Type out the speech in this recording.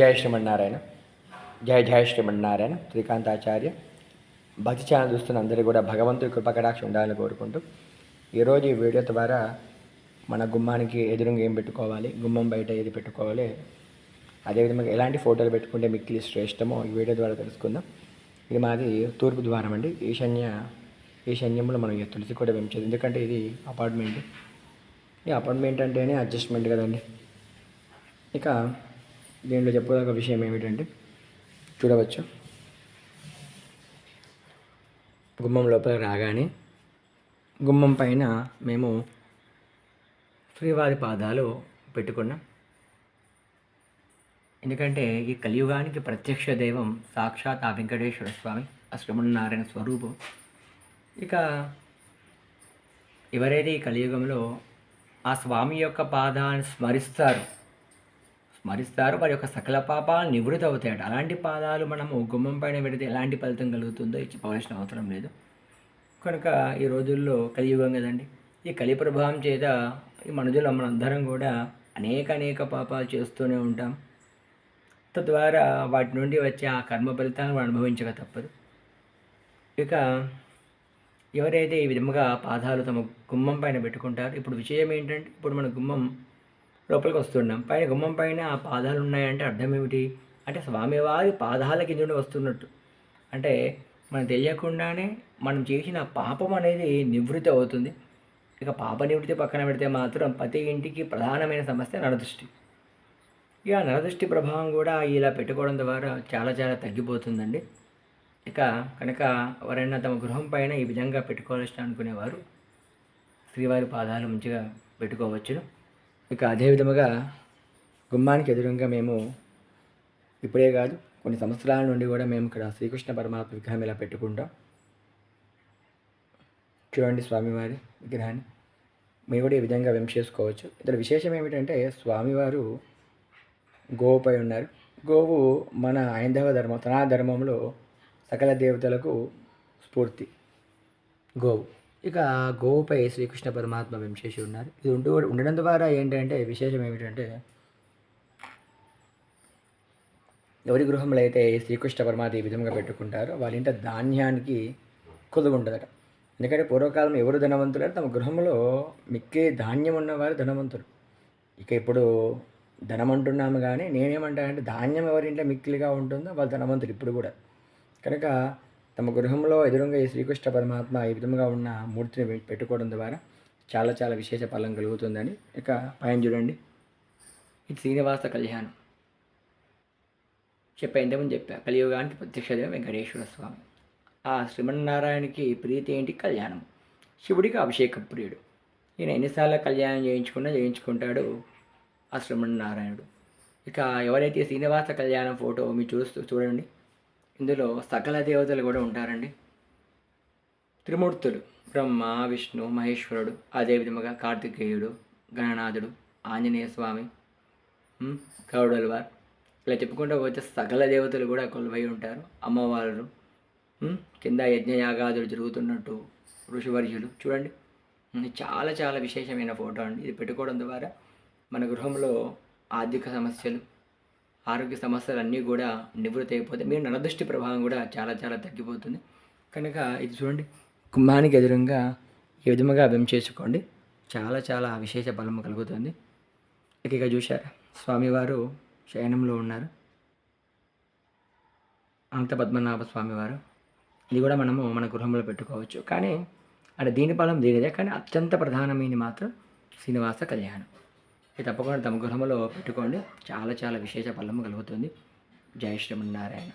జయ శ్రీమన్నారాయణ జయ జయ శ్రీమన్నారాయణ శ్రీకాంతాచార్య భక్తి ఛానల్ చూస్తున్న అందరూ కూడా భగవంతుడి కృపకటాక్షి ఉండాలని కోరుకుంటూ ఈరోజు ఈ వీడియో ద్వారా మన గుమ్మానికి ఎదురుగా ఏం పెట్టుకోవాలి గుమ్మం బయట ఏది పెట్టుకోవాలి అదేవిధంగా ఎలాంటి ఫోటోలు పెట్టుకుంటే మిక్కిలి శ్రేష్టమో ఈ వీడియో ద్వారా తెలుసుకుందాం. ఇది మాది తూర్పు ద్వారం అండి. ఈశాన్య ఈశాన్యంలో మనం ఈ తులసి కూడా పెంచేది. ఎందుకంటే ఇది అపార్ట్మెంట్. ఈ అపార్ట్మెంట్ అంటేనే అడ్జస్ట్మెంట్ కదండి. ఇక దీంట్లో చెప్పదగ్గ విషయం ఏమిటంటే చూడవచ్చు? గుమ్మం లోపల రాగానే గుమ్మం పైన మేము శ్రీవారి పాదాలు పెట్టుకున్నాం. ఎందుకంటే ఈ కలియుగానికి ప్రత్యక్ష దైవం సాక్షాత్ ఆ వెంకటేశ్వర స్వామి ఆ స్వరూపం. ఇక ఎవరైతే ఈ కలియుగంలో ఆ స్వామి యొక్క పాదాన్ని స్మరిస్తారు స్మరిస్తారు వారి యొక్క సకల పాపాలు నివృత్తి అవుతాయట అలాంటి పాదాలు మనము గుమ్మం పైన పెడితే ఎలాంటి ఫలితం కలుగుతుందో చెప్పవలసిన అవసరం లేదు. కనుక ఈ రోజుల్లో కలియుగం కదండి. ఈ కలి ప్రభావం చేత ఈ మనుషులు మనందరం కూడా అనేక అనేక పాపాలు చేస్తూనే ఉంటాం. తద్వారా వాటి నుండి వచ్చే ఆ కర్మ ఫలితాలను మనం అనుభవించక తప్పదు. ఇక ఎవరైతే ఈ విధముగా పాదాలు తమ గుమ్మం పైన పెట్టుకుంటారు ఇప్పుడు విషయం ఏంటంటే ఇప్పుడు మన గుమ్మం లోపలికి వస్తున్నాం పైన గుమ్మం పైన ఆ పాదాలు ఉన్నాయంటే అర్థం ఏమిటి అంటే స్వామివారి పాదాల కింద నుండి వస్తున్నట్టు. అంటే మనం తెలియకుండానే మనం చేసిన పాపం అనేది నివృత్తి అవుతుంది. ఇక పాప నివృత్తి పక్కన పెడితే మాత్రం ప్రతి ఇంటికి ప్రధానమైన సమస్య నరదృష్టి. ఇక నరదృష్టి ప్రభావం కూడా ఇలా పెట్టుకోవడం ద్వారా చాలా చాలా తగ్గిపోతుందండి. ఇక కనుక ఎవరైనా తమ గృహం పైన ఈ విధంగా పెట్టుకోవాల్సిన అనుకునేవారు శ్రీవారి పాదాలు మంచిగా పెట్టుకోవచ్చును. ఇక అదే విధముగా గుమ్మానికి ఎదురుగా మేము ఇప్పుడే కాదు కొన్ని సంవత్సరాల నుండి కూడా మేము ఇక్కడ శ్రీకృష్ణ పరమాత్మ విగ్రహం ఇలా పెట్టుకుంటాం. చూడండి స్వామివారి విగ్రహాన్ని. మీరు కూడా ఈ విధంగా వెం చేసుకోవచ్చు. ఇతర విశేషం ఏమిటంటే స్వామివారు గోవుపై ఉన్నారు. గోవు మన ఐందవ ధర్మం తన ధర్మంలో సకల దేవతలకు స్ఫూర్తి. గోవు. ఇక గోవుపై శ్రీకృష్ణ పరమాత్మ వెంచేసి ఉన్నారు. ఇది ఉంటూ ఉండడం ద్వారా ఏంటంటే విశేషం ఏమిటంటే ఎవరి గృహంలో అయితే శ్రీకృష్ణ పరమాత్మ ఈ విధంగా పెట్టుకుంటారో వాళ్ళ ఇంట ధాన్యానికి కొదువు ఉండదట. ఎందుకంటే పూర్వకాలం ఎవరు ధనవంతులు అంటే తమ గృహంలో మిక్కే ధాన్యం ఉన్నవారు ధనవంతులు. ఇక ఇప్పుడు ధనం అంటున్నాము కానీ నేనేమంటానంటే ధాన్యం ఎవరింట్లో మిక్కిలిగా ఉంటుందో వాళ్ళు ధనవంతులు ఇప్పుడు కూడా. కనుక తమ గృహంలో ఎదురుగా ఈ శ్రీకృష్ణ పరమాత్మ ఈ విధంగా ఉన్న మూర్తిని పెట్టుకోవడం ద్వారా చాలా చాలా విశేష ఫలం కలుగుతుందని ఇక పైన చూడండి. ఇది శ్రీనివాస కళ్యాణం. చెప్పా ఇంతకుముందు చెప్పా కలియుగానికి ప్రత్యక్ష దేవ వెంకటేశ్వర స్వామి. ఆ శ్రీమన్నారాయణకి ప్రీతి ఏంటి? కళ్యాణం. శివుడికి అభిషేక ప్రియుడు. ఈయన ఎన్నిసార్లు కళ్యాణం చేయించుకున్నా చేయించుకుంటాడు ఆ శ్రీమన్నారాయణుడు. ఇక ఎవరైతే శ్రీనివాస కళ్యాణం ఫోటో మీరు చూస్తూ చూడండి. ఇందులో సకల దేవతలు కూడా ఉంటారండి. త్రిమూర్తులు బ్రహ్మ విష్ణు మహేశ్వరుడు అదేవిధముగా కార్తికేయుడు గణనాథుడు ఆంజనేయ స్వామి గౌడల్వార్. ఇలా చెప్పుకుంటూ పోతే సకల దేవతలు కూడా కొలువై ఉంటారు. అమ్మవారు కింద యజ్ఞయాగాదులు జరుగుతున్నట్టు ఋషివర్యులు చూడండి. చాలా చాలా విశేషమైన ఫోటో అండి. ఇది పెట్టుకోవడం ద్వారా మన గృహంలో ఆర్థిక సమస్యలు ఆరోగ్య సమస్యలన్నీ కూడా నివృత్తి అయిపోతాయి. మీరు నరదృష్టి ప్రభావం కూడా చాలా చాలా తగ్గిపోతుంది. కనుక ఇది చూడండి కుంభానికి ఎదురుగా ఈ విధముగా అభ్యం చేసుకోండి. చాలా చాలా విశేష బలము కలుగుతుంది. ఇక ఇక చూశారు స్వామివారు శయనంలో ఉన్నారు. అనంత పద్మనాభ స్వామివారు. ఇది కూడా మనము మన గృహంలో పెట్టుకోవచ్చు. కానీ అంటే దీని బలం దీనిదే. కానీ అత్యంత ప్రధానమైనది మాత్రం శ్రీనివాస కళ్యాణం. ఇది తప్పకుండా తమ గృహంలో పెట్టుకోండి. చాలా చాలా విశేష ఫలము కలుగుతుంది. జయ శ్రీమన్నారాయణ.